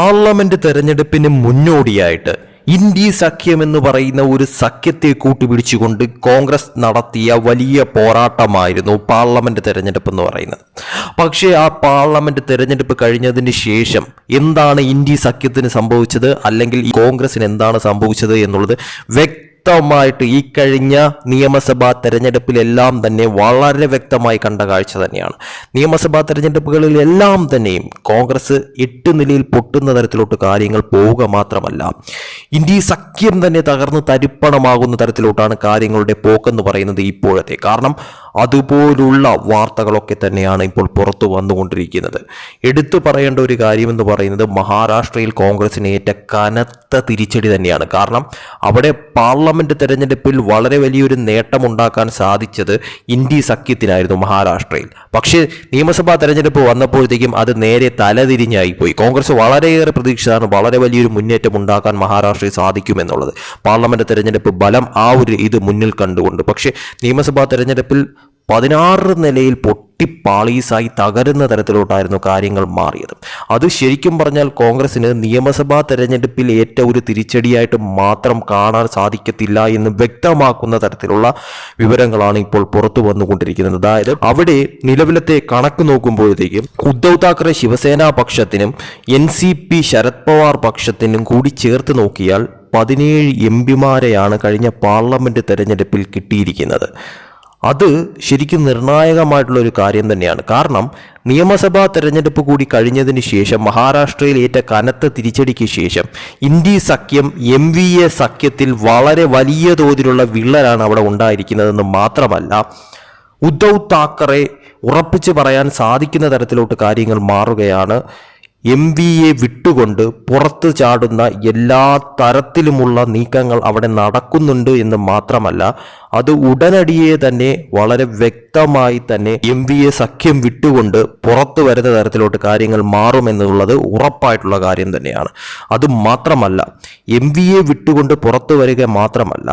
Parliament തെരഞ്ഞെടുപ്പിന് മുന്നോടിയായിട്ട് India സഖ്യം എന്ന് പറയുന്ന ഒരു സഖ്യത്തെ കൂട്ടുപിടിച്ചുകൊണ്ട് കോൺഗ്രസ് നടത്തിയ വലിയ പോരാട്ടമായിരുന്നു പാർലമെന്റ് തെരഞ്ഞെടുപ്പ് എന്ന് പറയുന്നത്. പക്ഷേ ആ പാർലമെന്റ് തെരഞ്ഞെടുപ്പ് കഴിഞ്ഞതിന് ശേഷം എന്താണ് ഇന്ത്യ സഖ്യത്തിന് സംഭവിച്ചത്? അല്ലെങ്കിൽ കോൺഗ്രസിന് എന്താണ് സംഭവിച്ചത് എന്നുള്ളത് വ്യക്തി വ്യക്തമായിട്ട് ഈ കഴിഞ്ഞ നിയമസഭാ തെരഞ്ഞെടുപ്പിലെല്ലാം തന്നെ വളരെ വ്യക്തമായി കണ്ട കാഴ്ച തന്നെയാണ്. നിയമസഭാ തെരഞ്ഞെടുപ്പുകളിലെല്ലാം തന്നെയും കോൺഗ്രസ് എട്ട് നിലയിൽ പൊട്ടുന്ന തരത്തിലോട്ട് കാര്യങ്ങൾ പോവുക മാത്രമല്ല ഇന്ത്യ സഖ്യം തന്നെ തകർന്ന് തരിപ്പണമാകുന്ന തരത്തിലോട്ടാണ് കാര്യങ്ങളുടെ പോക്കെന്ന് പറയുന്നത് ഇപ്പോഴത്തെ. കാരണം അതുപോലുള്ള വാർത്തകളൊക്കെ തന്നെയാണ് ഇപ്പോൾ പുറത്തു വന്നുകൊണ്ടിരിക്കുന്നത്. എടുത്തു പറയേണ്ട ഒരു കാര്യമെന്ന് പറയുന്നത് മഹാരാഷ്ട്രയിൽ കോൺഗ്രസിന് ഏറ്റ കനത്ത തിരിച്ചടി തന്നെയാണ്. കാരണം അവിടെ പാർലമെന്റ് തെരഞ്ഞെടുപ്പിൽ വളരെ വലിയൊരു നേട്ടമുണ്ടാക്കാൻ സാധിച്ചത് ഇന്ത്യ സഖ്യത്തിനായിരുന്നു മഹാരാഷ്ട്രയിൽ. പക്ഷേ നിയമസഭാ തെരഞ്ഞെടുപ്പ് വന്നപ്പോഴത്തേക്കും അത് നേരെ തലതിരിഞ്ഞായി പോയി. കോൺഗ്രസ് വളരെയേറെ പ്രതീക്ഷിച്ചതാണ് വളരെ വലിയൊരു മുന്നേറ്റം ഉണ്ടാക്കാൻ മഹാരാഷ്ട്രയിൽ സാധിക്കുമെന്നുള്ളത്. പാർലമെന്റ് തെരഞ്ഞെടുപ്പ് ബലം ആ ഒരു ഇത് മുന്നിൽ കണ്ടുകൊണ്ട്. പക്ഷേ നിയമസഭാ തെരഞ്ഞെടുപ്പിൽ പതിനാറ് നിലയിൽ പൊട്ടിപ്പാളീസായി തകരുന്ന തരത്തിലോട്ടായിരുന്നു കാര്യങ്ങൾ മാറിയത്. അത് ശരിക്കും പറഞ്ഞാൽ കോൺഗ്രസിന് നിയമസഭാ തെരഞ്ഞെടുപ്പിൽ ഏറ്റ ഒരു തിരിച്ചടിയായിട്ട് മാത്രം കാണാൻ സാധിക്കത്തില്ല എന്ന് വ്യക്തമാക്കുന്ന തരത്തിലുള്ള വിവരങ്ങളാണ് ഇപ്പോൾ പുറത്തു വന്നുകൊണ്ടിരിക്കുന്നത്. അതായത് അവിടെ നിലവിലത്തെ കണക്ക് നോക്കുമ്പോഴത്തേക്കും Uddhav Thackeray Shiv Sena പക്ഷത്തിനും N C P Sharad Pawar പക്ഷത്തിനും കൂടി ചേർത്ത് നോക്കിയാൽ പതിനേഴ് എം പിമാരെയാണ് കഴിഞ്ഞ പാർലമെന്റ് തെരഞ്ഞെടുപ്പിൽ കിട്ടിയിരിക്കുന്നത്. അത് ശരിക്കും നിർണായകമായിട്ടുള്ള ഒരു കാര്യം തന്നെയാണ്. കാരണം നിയമസഭാ തെരഞ്ഞെടുപ്പ് കൂടി കഴിഞ്ഞതിന് ശേഷം മഹാരാഷ്ട്രയിൽ ഏറ്റ കനത്ത തിരിച്ചടിക്ക് ശേഷം ഇന്ത്യ സഖ്യം എം വി എ സഖ്യത്തിൽ വളരെ വലിയ തോതിലുള്ള വിള്ളലാണ് അവിടെ ഉണ്ടായിരിക്കുന്നതെന്ന് മാത്രമല്ല ഉദ്ധവ് താക്കറെ ഉറപ്പിച്ച് പറയാൻ സാധിക്കുന്ന തരത്തിലോട്ട് കാര്യങ്ങൾ മാറുകയാണ്. എം വി എ വിട്ടുകൊണ്ട് പുറത്തു ചാടുന്ന എല്ലാ തരത്തിലുമുള്ള നീക്കങ്ങൾ അവിടെ നടക്കുന്നുണ്ട് എന്ന് മാത്രമല്ല അത് ഉടനടിയെ തന്നെ വളരെ വ്യക്തമായി തന്നെ എം വി എ സഖ്യം വിട്ടുകൊണ്ട് പുറത്തു വരുന്ന തരത്തിലോട്ട് കാര്യങ്ങൾ മാറുമെന്നുള്ളത് ഉറപ്പായിട്ടുള്ള കാര്യം തന്നെയാണ്. അത് മാത്രമല്ല എം വി എ വിട്ടുകൊണ്ട് പുറത്തു വരിക മാത്രമല്ല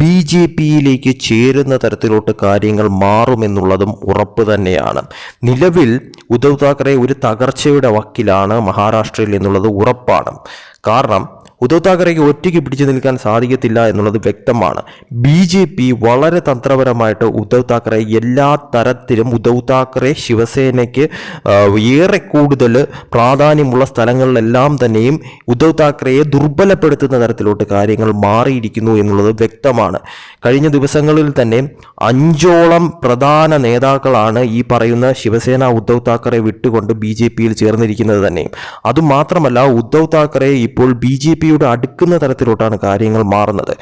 ബി ജെ പിയിലേക്ക് ചേരുന്ന തരത്തിലോട്ട് കാര്യങ്ങൾ മാറുമെന്നുള്ളതും ഉറപ്പ് തന്നെയാണ്. നിലവിൽ ഉദ്ധവ് താക്കറെ ഒരു തകർച്ചയുടെ വക്കിലാണ് മഹാരാഷ്ട്രയിൽ എന്നുള്ളത് ഉറപ്പാണ്. കാരണം ഉദ്ധവ് താക്കറെക്ക് ഒറ്റയ്ക്ക് പിടിച്ചു നിൽക്കാൻ സാധിക്കത്തില്ല എന്നുള്ളത് വ്യക്തമാണ്. ബി ജെ പി വളരെ തന്ത്രപരമായിട്ട് ഉദ്ധവ് താക്കറെ എല്ലാ തരത്തിലും ഉദ്ധവ് താക്കറെ ശിവസേനയ്ക്ക് ഏറെ കൂടുതൽ പ്രാധാന്യമുള്ള സ്ഥലങ്ങളിലെല്ലാം തന്നെയും ഉദ്ധവ് താക്കറെയെ ദുർബലപ്പെടുത്തുന്ന തരത്തിലോട്ട് കാര്യങ്ങൾ മാറിയിരിക്കുന്നു എന്നുള്ളത് വ്യക്തമാണ്. കഴിഞ്ഞ ദിവസങ്ങളിൽ തന്നെ അഞ്ചോളം പ്രധാന നേതാക്കളാണ് ഈ പറയുന്ന ശിവസേന ഉദ്ധവ് താക്കറെ വിട്ടുകൊണ്ട് ബി ജെ പിയിൽ ചേർന്നിരിക്കുന്നത് തന്നെയും. അതുമാത്രമല്ല ഉദ്ധവ് താക്കറെ ഇപ്പോൾ ബി ജെ പിയുടെ അടുക്കുന്ന തരത്തിലോട്ടാണ് കാര്യങ്ങൾ മാറുന്നത്.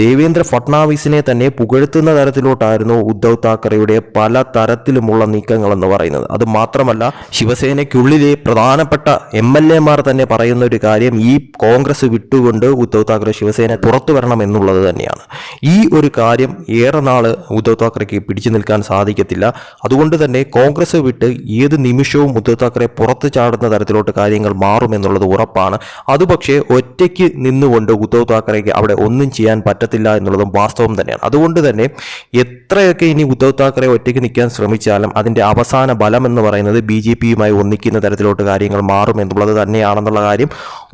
ദേവേന്ദ്ര ഫട്നാവിസിനെ തന്നെ പുകഴ്ത്തുന്ന തരത്തിലോട്ടായിരുന്നു ഉദ്ധവ് താക്കറെയുടെ പല തരത്തിലുമുള്ള നീക്കങ്ങൾ എന്ന് പറയുന്നത്. അത് മാത്രമല്ല ശിവസേനയ്ക്കുള്ളിലെ പ്രധാനപ്പെട്ട എം എൽ എമാർ തന്നെ പറയുന്ന ഒരു കാര്യം ഈ കോൺഗ്രസ് വിട്ടുകൊണ്ട് ഉദ്ധവ് താക്കറെ ശിവസേന പുറത്തു വരണം എന്നുള്ളത് തന്നെയാണ്. ഈ ഒരു കാര്യം ഏറെ നാൾ ഉദ്ധവ് താക്കറെക്ക് പിടിച്ചു നിൽക്കാൻ സാധിക്കത്തില്ല. അതുകൊണ്ട് തന്നെ കോൺഗ്രസ് വിട്ട് ഏത് നിമിഷവും ഉദ്ധവ് താക്കറെ പുറത്തു ചാടുന്ന തരത്തിലോട്ട് കാര്യങ്ങൾ മാറുമെന്നുള്ളത് ഉറപ്പാണ്. അത് പക്ഷേ ഒറ്റയ്ക്ക് നിന്നുകൊണ്ട് ഉദ്ധവ് താക്കറേക്ക് അവിടെ ഒന്നും ചെയ്യാൻ പറ്റത്തില്ല എന്നുള്ളതും വാസ്തവം തന്നെയാണ്. അതുകൊണ്ട് തന്നെ എത്രയൊക്കെ ഇനി ഉദ്ധവ് താക്കറെ ഒറ്റയ്ക്ക് നിൽക്കാൻ ശ്രമിച്ചാലും അതിന്റെ അവസാന ബലം എന്ന് പറയുന്നത് ബി ജെ പിയുമായി ഒന്നിക്കുന്ന തരത്തിലോട്ട് കാര്യങ്ങൾ മാറും എന്നുള്ളത് തന്നെയാണെന്നുള്ള കാര്യം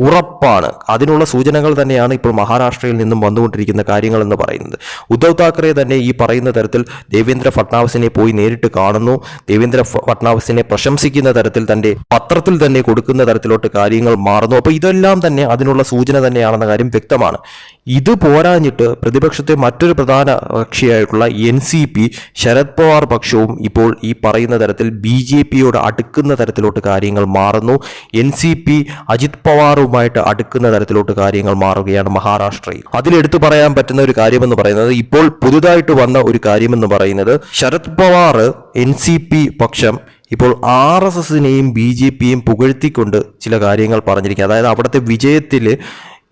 ഉറപ്പാണ്. അതിനുള്ള സൂചനകൾ തന്നെയാണ് ഇപ്പോൾ മഹാരാഷ്ട്രയിൽ നിന്നും വന്നുകൊണ്ടിരിക്കുന്ന കാര്യങ്ങൾ എന്ന് പറയുന്നത്. ഉദ്ധവ് താക്കറെ തന്നെ ഈ പറയുന്ന തരത്തിൽ ദേവേന്ദ്ര ഫട്നാവിസിനെ പോയി നേരിട്ട് കാണുന്നു. ദേവേന്ദ്ര ഫട്നാവിസിനെ പ്രശംസിക്കുന്ന തരത്തിൽ തന്റെ പത്രത്തിൽ തന്നെ കൊടുക്കുന്ന തരത്തിലോട്ട് കാര്യങ്ങൾ മാറുന്നു. അപ്പോൾ ഇതെല്ലാം തന്നെ അതിനുള്ള തന്നെയാണെന്ന കാര്യം വ്യക്തമാണ്. ഇത് പോരാഞ്ഞിട്ട് പ്രതിപക്ഷത്തെ മറ്റൊരു പ്രധാന കക്ഷിയായിട്ടുള്ള N C P Sharad Pawar പക്ഷവും ഇപ്പോൾ ഈ പറയുന്ന തരത്തിൽ ബി ജെ പിയോട് അടുക്കുന്ന തരത്തിലോട്ട് കാര്യങ്ങൾ മാറുന്നു. എൻ സി പി അജിത് പവാറുമായിട്ട് അടുക്കുന്ന തരത്തിലോട്ട് കാര്യങ്ങൾ മാറുകയാണ് മഹാരാഷ്ട്രയിൽ. അതിലെടുത്തു പറയാൻ പറ്റുന്ന ഒരു കാര്യമെന്ന് പറയുന്നത് ഇപ്പോൾ പുതുതായിട്ട് വന്ന ഒരു കാര്യമെന്ന് പറയുന്നത് Sharad Pawar N C P പക്ഷം ഇപ്പോൾ ആർ എസ് എസിനെയും ബി ജെ പിയും പുകഴ്ത്തിക്കൊണ്ട് ചില കാര്യങ്ങൾ പറഞ്ഞിരിക്കുക അതായത് അവിടുത്തെ വിജയത്തിൽ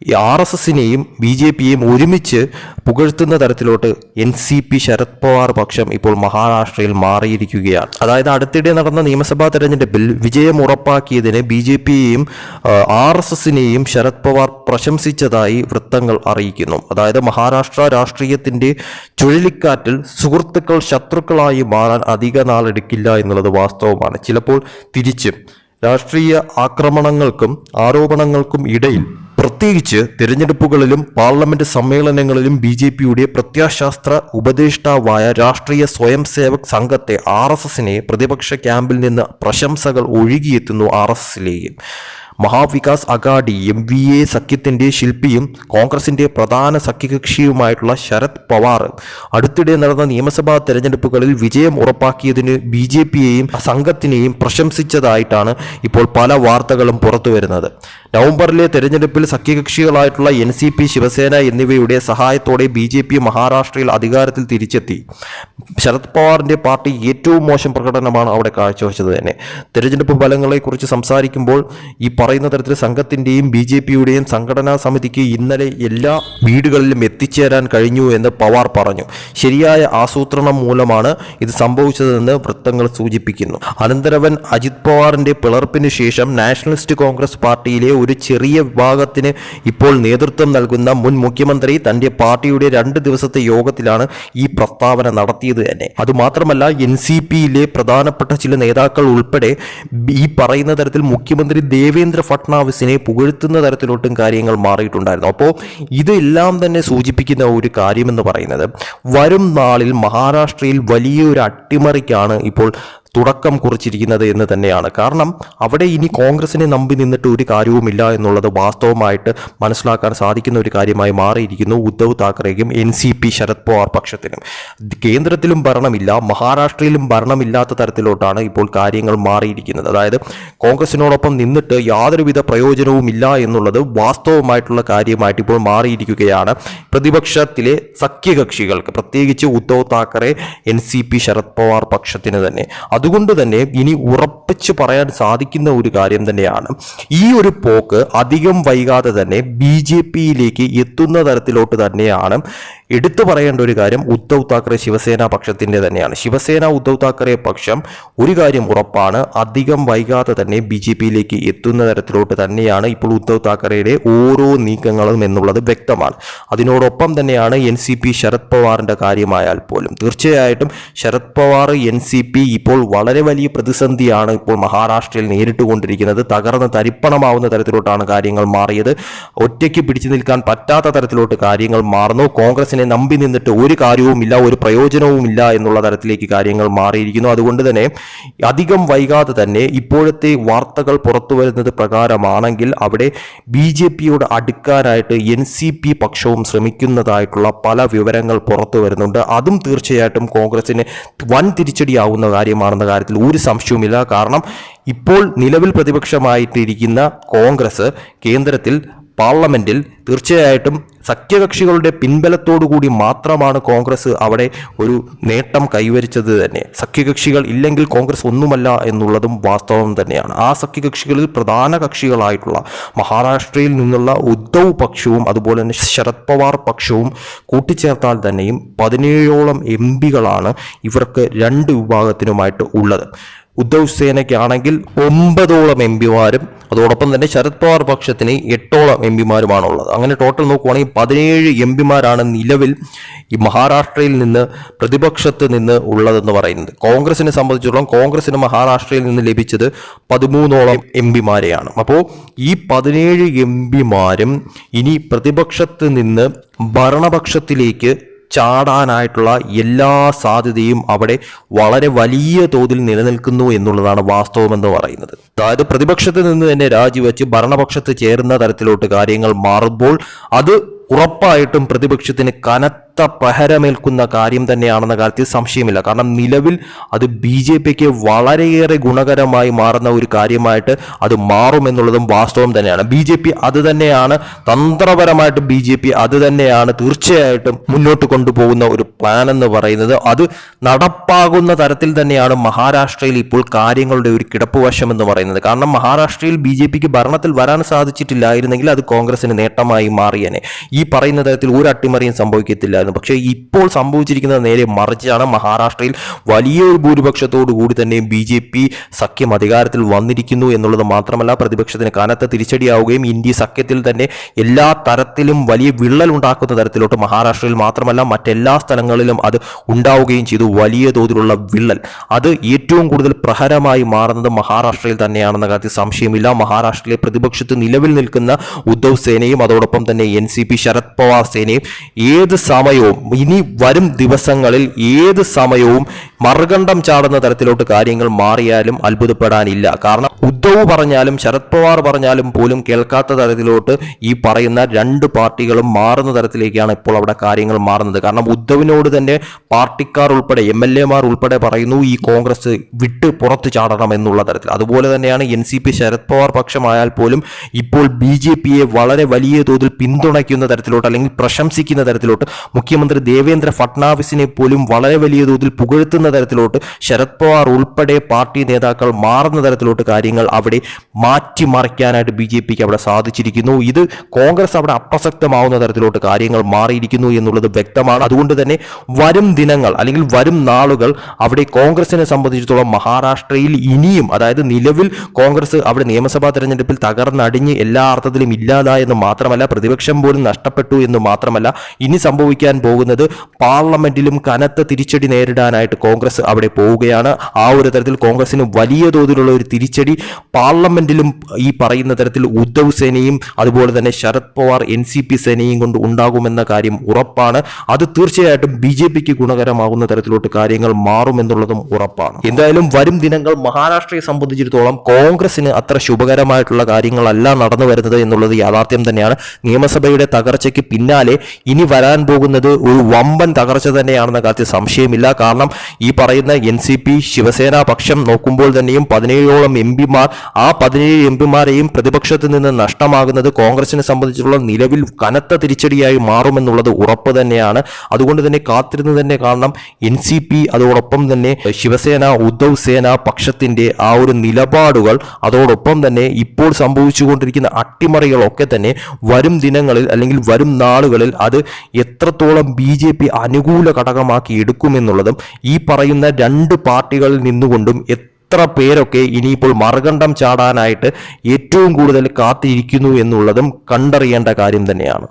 ഈ ആർ എസ് എസിനെയും ബി ജെ പിയെയും ഒരുമിച്ച് പുകഴ്ത്തുന്ന തരത്തിലോട്ട് N C P Sharad Pawar പക്ഷം ഇപ്പോൾ മഹാരാഷ്ട്രയിൽ മാറിയിരിക്കുകയാണ്. അതായത് അടുത്തിടെ നടന്ന നിയമസഭാ തെരഞ്ഞെടുപ്പിൽ വിജയം ഉറപ്പാക്കിയതിന് ബി ജെ പിയെയും ആർ എസ് എസിനെയും ശരത് പവാർ പ്രശംസിച്ചതായി വൃത്തങ്ങൾ അറിയിക്കുന്നു. അതായത് മഹാരാഷ്ട്ര രാഷ്ട്രീയത്തിന്റെ ചുഴലിക്കാറ്റിൽ സുഹൃത്തുക്കൾ ശത്രുക്കളായി മാറാൻ അധിക നാളെടുക്കില്ല എന്നുള്ളത് വാസ്തവമാണ്. ചിലപ്പോൾ തിരിച്ചും രാഷ്ട്രീയ ആക്രമണങ്ങൾക്കും ആരോപണങ്ങൾക്കും ഇടയിൽ പ്രത്യേകിച്ച് തിരഞ്ഞെടുപ്പുകളിലും പാർലമെന്റ് സമ്മേളനങ്ങളിലും ബി ജെ പിയുടെ പ്രത്യാശാസ്ത്ര ഉപദേഷ്ടാവായ രാഷ്ട്രീയ സ്വയം സേവക് സംഘത്തെ ആർ എസ് എസിനെ പ്രതിപക്ഷ ക്യാമ്പിൽ നിന്ന് പ്രശംസകൾ ഒഴുകിയെത്തുന്നു ആർ എസ് എസിലേക്ക്. Maha Vikas Aghadi M V A സഖ്യത്തിന്റെ ശില്പിയും കോൺഗ്രസിന്റെ പ്രധാന സഖ്യകക്ഷിയുമായിട്ടുള്ള ശരത് പവാർ അടുത്തിടെ നടന്ന നിയമസഭാ തെരഞ്ഞെടുപ്പുകളിൽ വിജയം ഉറപ്പാക്കിയതിന് ബി ജെ പിയെയും സംഘത്തിനെയും പ്രശംസിച്ചതായിട്ടാണ് ഇപ്പോൾ പല വാർത്തകളും പുറത്തുവരുന്നത്. നവംബറിലെ തെരഞ്ഞെടുപ്പിൽ സഖ്യകക്ഷികളായിട്ടുള്ള എൻ സി പി ശിവസേന എന്നിവയുടെ സഹായത്തോടെ ബി ജെ പി മഹാരാഷ്ട്രയിൽ അധികാരത്തിൽ തിരിച്ചെത്തി. ശരത് പവാറിന്റെ പാർട്ടി ഏറ്റവും മോശം പ്രകടനമാണ് അവിടെ കാഴ്ചവെച്ചത് തന്നെ. തെരഞ്ഞെടുപ്പ് ഫലങ്ങളെക്കുറിച്ച് സംസാരിക്കുമ്പോൾ ഈ പറയുന്ന തരത്തിൽ സംഘത്തിന്റെയും ബി ജെ പിയുടെയും സംഘടനാ സമിതിക്ക് ഇന്നലെ എല്ലാ വീടുകളിലും എത്തിച്ചേരാൻ കഴിഞ്ഞു എന്ന് പവാർ പറഞ്ഞു. ശരിയായ ആസൂത്രണം മൂലമാണ് ഇത് സംഭവിച്ചതെന്ന് വൃത്തങ്ങൾ സൂചിപ്പിക്കുന്നു. അനന്തരവൻ അജിത് പവാറിന്റെ പിളർപ്പിന് ശേഷം നാഷണലിസ്റ്റ് കോൺഗ്രസ് പാർട്ടിയിലെ ഒരു ചെറിയ വിഭാഗത്തിന് ഇപ്പോൾ നേതൃത്വം നൽകുന്ന മുൻ മുഖ്യമന്ത്രി തന്റെ പാർട്ടിയുടെ രണ്ട് ദിവസത്തെ യോഗത്തിലാണ് ഈ പ്രസ്താവന നടത്തിയത് തന്നെ. അതുമാത്രമല്ല എൻ സി പിയിലെ പ്രധാനപ്പെട്ട ചില നേതാക്കൾ ഉൾപ്പെടെ ഈ പറയുന്ന തരത്തിൽ മുഖ്യമന്ത്രി ദേവേന്ദ്ര ഫട്നാവിസിനെ പുകഴ്ത്തുന്ന തരത്തിലോട്ടും കാര്യങ്ങൾ മാറിയിട്ടുണ്ടായിരുന്നു. അപ്പോൾ ഇതെല്ലാം തന്നെ സൂചിപ്പിക്കുന്ന ഒരു കാര്യമെന്ന് പറയുന്നത് വരും നാളിൽ മഹാരാഷ്ട്രയിൽ വലിയൊരു അട്ടിമറിക്കാണ് ഇപ്പോൾ തുടക്കം കുറിച്ചിരിക്കുന്നത് എന്ന് തന്നെയാണ്. കാരണം അവിടെ ഇനി കോൺഗ്രസിനെ നമ്പി നിന്നിട്ട് ഒരു കാര്യവുമില്ല എന്നുള്ളത് വാസ്തവമായിട്ട് മനസ്സിലാക്കാൻ സാധിക്കുന്ന ഒരു കാര്യമായി മാറിയിരിക്കുന്നു Uddhav താക്കറെയും N C P Sharad Pawar പക്ഷത്തിനും. കേന്ദ്രത്തിലും ഭരണമില്ല മഹാരാഷ്ട്രയിലും ഭരണമില്ലാത്ത തരത്തിലോട്ടാണ് ഇപ്പോൾ കാര്യങ്ങൾ മാറിയിരിക്കുന്നത്. അതായത് കോൺഗ്രസിനോടൊപ്പം നിന്നിട്ട് യാതൊരുവിധ പ്രയോജനവും ഇല്ല എന്നുള്ളത് വാസ്തവമായിട്ടുള്ള കാര്യമായിട്ട് ഇപ്പോൾ മാറിയിരിക്കുകയാണ് പ്രതിപക്ഷത്തിലെ സഖ്യകക്ഷികൾക്ക് പ്രത്യേകിച്ച് Uddhav Thackeray N C P Sharad Pawar പക്ഷത്തിന് തന്നെ. അതുകൊണ്ട് തന്നെ ഇനി ഉറപ്പിച്ച് പറയാൻ സാധിക്കുന്ന ഒരു കാര്യം തന്നെയാണ്. ഈ ഒരു പോക്ക് അധികം വൈകാതെ തന്നെ ബി ജെ പിയിലേക്ക് എത്തുന്ന തരത്തിലോട്ട് തന്നെയാണ്. എടുത്തു പറയേണ്ട ഒരു കാര്യം ഉദ്ധവ് താക്കറെ ശിവസേന പക്ഷത്തിന്റെ തന്നെയാണ്. ശിവസേന ഉദ്ധവ് താക്കറെ പക്ഷം ഒരു കാര്യം ഉറപ്പാണ് അധികം വൈകാതെ തന്നെ ബി ജെ പിയിലേക്ക് എത്തുന്ന തരത്തിലോട്ട് തന്നെയാണ് ഇപ്പോൾ ഉദ്ധവ് താക്കറെയുടെ ഓരോ നീക്കങ്ങളും എന്നുള്ളത് വ്യക്തമാണ്. അതിനോടൊപ്പം തന്നെയാണ് എൻ സി പി ശരത് പവാറിന്റെ കാര്യമായാൽ പോലും. തീർച്ചയായിട്ടും Sharad Pawar N C P ഇപ്പോൾ വളരെ വലിയ പ്രതിസന്ധിയാണ് ഇപ്പോൾ മഹാരാഷ്ട്രയിൽ നേരിട്ടുകൊണ്ടിരിക്കുന്നത് തകർന്ന് തരിപ്പണമാവുന്ന തരത്തിലോട്ടാണ് കാര്യങ്ങൾ മാറിയത്. ഒറ്റയ്ക്ക് പിടിച്ചു നിൽക്കാൻ പറ്റാത്ത തരത്തിലോട്ട് കാര്യങ്ങൾ മാറുന്നു. കോൺഗ്രസിനെ നമ്പി നിന്നിട്ട് ഒരു കാര്യവുമില്ല ഒരു പ്രയോജനവുമില്ല എന്നുള്ള തരത്തിലേക്ക് കാര്യങ്ങൾ മാറിയിരിക്കുന്നു. അതുകൊണ്ട് തന്നെ അധികം വൈകാതെ തന്നെ ഇപ്പോഴത്തെ വാർത്തകൾ പുറത്തു വരുന്നത് പ്രകാരമാണെങ്കിൽ അവിടെ ബി ജെ പിയോട് അടുക്കാനായിട്ട് എൻ സി പി പക്ഷവും ശ്രമിക്കുന്നതായിട്ടുള്ള പല വിവരങ്ങൾ പുറത്തു വരുന്നുണ്ട്. അതും തീർച്ചയായിട്ടും കോൺഗ്രസിന് വൻ തിരിച്ചടിയാവുന്ന കാര്യമാണെന്ന കാര്യത്തിൽ ഒരു സംശയവുമില്ല. കാരണം ഇപ്പോൾ നിലവിൽ പ്രതിപക്ഷമായിട്ടിരിക്കുന്ന കോൺഗ്രസ് കേന്ദ്രത്തിൽ പാർലമെന്റിൽ തീർച്ചയായിട്ടും സഖ്യകക്ഷികളുടെ പിൻബലത്തോടുകൂടി മാത്രമാണ് കോൺഗ്രസ് അവിടെ ഒരു നേട്ടം കൈവരിച്ചത് തന്നെ. സഖ്യകക്ഷികൾ ഇല്ലെങ്കിൽ കോൺഗ്രസ് ഒന്നുമല്ല എന്നുള്ളതും വാസ്തവം തന്നെയാണ്. ആ സഖ്യകക്ഷികളിൽ പ്രധാന കക്ഷികളായിട്ടുള്ള മഹാരാഷ്ട്രയിൽ നിന്നുള്ള ഉദ്ധവ് പക്ഷവും അതുപോലെ തന്നെ ശരത് പവാർ പക്ഷവും കൂട്ടിച്ചേർത്താൽ തന്നെയും പതിനേഴോളം എം പികളാണ് ഇവർക്ക് രണ്ട് വിഭാഗത്തിനുമായിട്ട് ഉള്ളത്. ഉദ്ധവ് സേനയ്ക്കാണെങ്കിൽ ഒമ്പതോളം എം പിമാരും അതോടൊപ്പം തന്നെ ശരത് പവാർ പക്ഷത്തിന് എട്ടോളം എം പിമാരുമാണുള്ളത്. അങ്ങനെ ടോട്ടൽ നോക്കുവാണെങ്കിൽ പതിനേഴ് എം പിമാരാണ് നിലവിൽ ഈ മഹാരാഷ്ട്രയിൽ നിന്ന് പ്രതിപക്ഷത്ത് നിന്ന് ഉള്ളതെന്ന് പറയുന്നത്. കോൺഗ്രസിനെ സംബന്ധിച്ചിടത്തോളം കോൺഗ്രസിന് മഹാരാഷ്ട്രയിൽ നിന്ന് ലഭിച്ചത് പതിമൂന്നോളം എം പിമാരെയാണ്. അപ്പോൾ ഈ പതിനേഴ് എം പിമാരും ഇനി പ്രതിപക്ഷത്ത് നിന്ന് ഭരണപക്ഷത്തിലേക്ക് ചാടാനായിട്ടുള്ള എല്ലാ സാധ്യതയും അവിടെ വളരെ വലിയ തോതിൽ നിലനിൽക്കുന്നു എന്നുള്ളതാണ് വാസ്തവമെന്ന് പറയുന്നത്. അതായത് പ്രതിപക്ഷത്ത് നിന്ന് തന്നെ രാജിവെച്ച് ഭരണപക്ഷത്ത് ചേരുന്ന തരത്തിലോട്ട് കാര്യങ്ങൾ മാറുമ്പോൾ അത് ഉറപ്പായിട്ടും പ്രതിപക്ഷത്തിന് കനത്ത പ്രഹരമേൽക്കുന്ന കാര്യം തന്നെയാണെന്ന കാര്യത്തിൽ സംശയമില്ല. കാരണം നിലവിൽ അത് ബി ജെ പിക്ക് വളരെയേറെ ഗുണകരമായി മാറുന്ന ഒരു കാര്യമായിട്ട് അത് മാറുമെന്നുള്ളതും വാസ്തവം തന്നെയാണ്. ബി ജെ പി അത് തന്നെയാണ് തന്ത്രപരമായിട്ട് ബി ജെ പി അത് തന്നെയാണ് തീർച്ചയായിട്ടും മുന്നോട്ട് കൊണ്ടുപോകുന്ന ഒരു പ്ലാൻ എന്ന് പറയുന്നത്. അത് നടപ്പാകുന്ന തരത്തിൽ തന്നെയാണ് മഹാരാഷ്ട്രയിൽ ഇപ്പോൾ കാര്യങ്ങളുടെ ഒരു കിടപ്പുവശം എന്ന് പറയുന്നത്. കാരണം മഹാരാഷ്ട്രയിൽ ബി ജെ പിക്ക് ഭരണത്തിൽ വരാൻ സാധിച്ചിട്ടില്ലായിരുന്നെങ്കിൽ അത് കോൺഗ്രസിന് നേട്ടമായി മാറിയേനെ. ഈ പറയുന്ന തരത്തിൽ ഒരു അട്ടിമറിയും സംഭവിക്കത്തില്ല. ഇല്ലായിരുന്നു പക്ഷേ ഇപ്പോൾ സംഭവിച്ചിരിക്കുന്നത് നേരെ മറിച്ചാണ്. മഹാരാഷ്ട്രയിൽ വലിയൊരു ഭൂരിപക്ഷത്തോടു കൂടി തന്നെ ബി ജെ പി സഖ്യം അധികാരത്തിൽ വന്നിരിക്കുന്നു എന്നുള്ളത് മാത്രമല്ല പ്രതിപക്ഷത്തിന് കനത്ത തിരിച്ചടിയാവുകയും ഇന്ത്യ സഖ്യത്തിൽ തന്നെ എല്ലാ തരത്തിലും വലിയ വിള്ളൽ ഉണ്ടാക്കുന്ന തരത്തിലോട്ട് മഹാരാഷ്ട്രയിൽ മാത്രമല്ല മറ്റെല്ലാ സ്ഥലങ്ങളിലും അത് ഉണ്ടാവുകയും ചെയ്തു. വലിയ തോതിലുള്ള വിള്ളൽ. അത് ഏറ്റവും കൂടുതൽ പ്രഹരമായി മാറുന്നത് മഹാരാഷ്ട്രയിൽ തന്നെയാണെന്ന കാര്യത്തിൽ സംശയമില്ല. മഹാരാഷ്ട്രയിലെ പ്രതിപക്ഷത്ത് നിലവിൽ നിൽക്കുന്ന ഉദ്ധവ് സേനയും അതോടൊപ്പം തന്നെ N C P Sharad Pawar സേനയും ഏത് സമയവും. ഇനി വരും ദിവസങ്ങളിൽ ഏത് സമയവും മറുകണ്ഠം ചാടുന്ന തരത്തിലോട്ട് കാര്യങ്ങൾ മാറിയാലും അത്ഭുതപ്പെടാനില്ല. കാരണം ഉദ്ധവ് പറഞ്ഞാലും ശരത് പവാർ പറഞ്ഞാലും പോലും കേൾക്കാത്ത തരത്തിലോട്ട് ഈ പറയുന്ന രണ്ട് പാർട്ടികളും മാറുന്ന തരത്തിലേക്കാണ് ഇപ്പോൾ അവിടെ കാര്യങ്ങൾ മാറുന്നത്. കാരണം ഉദ്ധവിനോട് തന്നെ പാർട്ടിക്കാർ ഉൾപ്പെടെ എം എൽ എമാർ ഉൾപ്പെടെ പറയുന്നു ഈ കോൺഗ്രസ് വിട്ട് പുറത്തു ചാടണം എന്നുള്ള തരത്തിൽ. അതുപോലെ തന്നെയാണ് N C P Sharad Pawar പക്ഷമായാൽ പോലും ഇപ്പോൾ ബി ജെ പിയെ വളരെ വലിയ തോതിൽ പിന്തുണയ്ക്കുന്ന തരത്തിലോട്ട് അല്ലെങ്കിൽ പ്രശംസിക്കുന്ന തരത്തിലോട്ട് മുഖ്യമന്ത്രി ദേവേന്ദ്ര ഫട്നാവിസിനെ പോലും വളരെ വലിയ തോതിൽ പുകഴ്ത്തുന്ന തരത്തിലോട്ട് ശരത് പവാർ ഉൾപ്പെടെ പാർട്ടി നേതാക്കൾ മാറുന്ന തരത്തിലോട്ട് കാര്യങ്ങൾ അവിടെ മാറ്റിമറിക്കാനായിട്ട് ബി ജെ പിക്ക് അവിടെ സാധിച്ചിരിക്കുന്നു. ഇത് കോൺഗ്രസ് അവിടെ അപ്രസക്തമാവുന്ന തരത്തിലോട്ട് കാര്യങ്ങൾ മാറിയിരിക്കുന്നു എന്നുള്ളത് വ്യക്തമാണ്. അതുകൊണ്ട് തന്നെ വരും ദിനങ്ങൾ അല്ലെങ്കിൽ വരും നാളുകൾ അവിടെ കോൺഗ്രസിനെ സംബന്ധിച്ചിടത്തോളം മഹാരാഷ്ട്രയിൽ ഇനിയും അതായത് നിലവിൽ കോൺഗ്രസ് അവിടെ നിയമസഭാ തെരഞ്ഞെടുപ്പിൽ തകർന്നടിഞ്ഞ് എല്ലാ അർത്ഥത്തിലും ഇല്ലാതായെന്ന് മാത്രമല്ല പ്രതിപക്ഷം പോലും നഷ്ടപ്പെട്ടു എന്ന് മാത്രമല്ല ഇനി സംഭവിക്കാൻ പോകുന്നത് പാർലമെന്റിലും കനത്ത തിരിച്ചടി നേരിടാനായിട്ട് കോൺഗ്രസ് അവിടെ പോവുകയാണ്. ആ ഒരു തരത്തിൽ കോൺഗ്രസിന് വലിയ തോതിലുള്ള ഒരു തിരിച്ചടി പാർലമെന്റിലും ഈ പറയുന്ന തരത്തിൽ ഉദ്ധവ് സേനയും അതുപോലെ തന്നെ Sharad Pawar N C P സേനയും കൊണ്ട് ഉണ്ടാകുമെന്ന കാര്യം ഉറപ്പാണ്. അത് തീർച്ചയായിട്ടും ബി ജെ പിക്ക് ഗുണകരമാകുന്ന തരത്തിലോട്ട് കാര്യങ്ങൾ മാറുമെന്നുള്ളതും ഉറപ്പാണ്. എന്തായാലും വരും ദിനങ്ങൾ മഹാരാഷ്ട്രയെ സംബന്ധിച്ചിടത്തോളം കോൺഗ്രസിന് അത്ര ശുഭകരമായിട്ടുള്ള കാര്യങ്ങളല്ല നടന്നു വരുന്നത് എന്നുള്ളത് യാഥാർത്ഥ്യം തന്നെയാണ്. നിയമസഭയുടെ തകർച്ചയ്ക്ക് പിന്നാലെ ഇനി വരാൻ പോകുന്നത് ഒരു വമ്പൻ തകർച്ച തന്നെയാണെന്ന കാര്യത്തിൽ സംശയമില്ല. കാരണം ഈ പറയുന്ന എൻ സി പി ശിവസേന പക്ഷം നോക്കുമ്പോൾ തന്നെയും പതിനേഴോളം എം പിമാർ ആ പതിനേഴ് എം പിമാരെയും പ്രതിപക്ഷത്ത് നിന്ന് നഷ്ടമാകുന്നത് കോൺഗ്രസിനെ സംബന്ധിച്ചുള്ള നിലവിൽ കനത്ത തിരിച്ചടിയായി മാറുമെന്നുള്ളത് ഉറപ്പ് തന്നെയാണ്. അതുകൊണ്ട് തന്നെ കാത്തിരുന്ന് തന്നെ കാരണം എൻ സി പി അതോടൊപ്പം തന്നെ ശിവസേന ഉദ്ധവ് സേന പക്ഷത്തിന്റെ ആ ഒരു നിലപാടുകൾ അതോടൊപ്പം തന്നെ ഇപ്പോൾ സംഭവിച്ചുകൊണ്ടിരിക്കുന്ന അട്ടിമറികളൊക്കെ തന്നെ വരും ദിനങ്ങളിൽ അല്ലെങ്കിൽ വരും നാളുകളിൽ അത് എത്രത്തോളം ബി ജെ പി അനുകൂല ഘടകമാക്കി എടുക്കുമെന്നുള്ളതും ഈ പറയുന്ന രണ്ട് പാർട്ടികളിൽ നിന്നുകൊണ്ടും എത്ര പേരൊക്കെ ഇനിയിപ്പോൾ മറുകണ്ഠം ചാടാനായിട്ട് ഏറ്റവും കൂടുതൽ കാത്തിരിക്കുന്നു എന്നുള്ളതും കണ്ടറിയേണ്ട കാര്യം തന്നെയാണ്.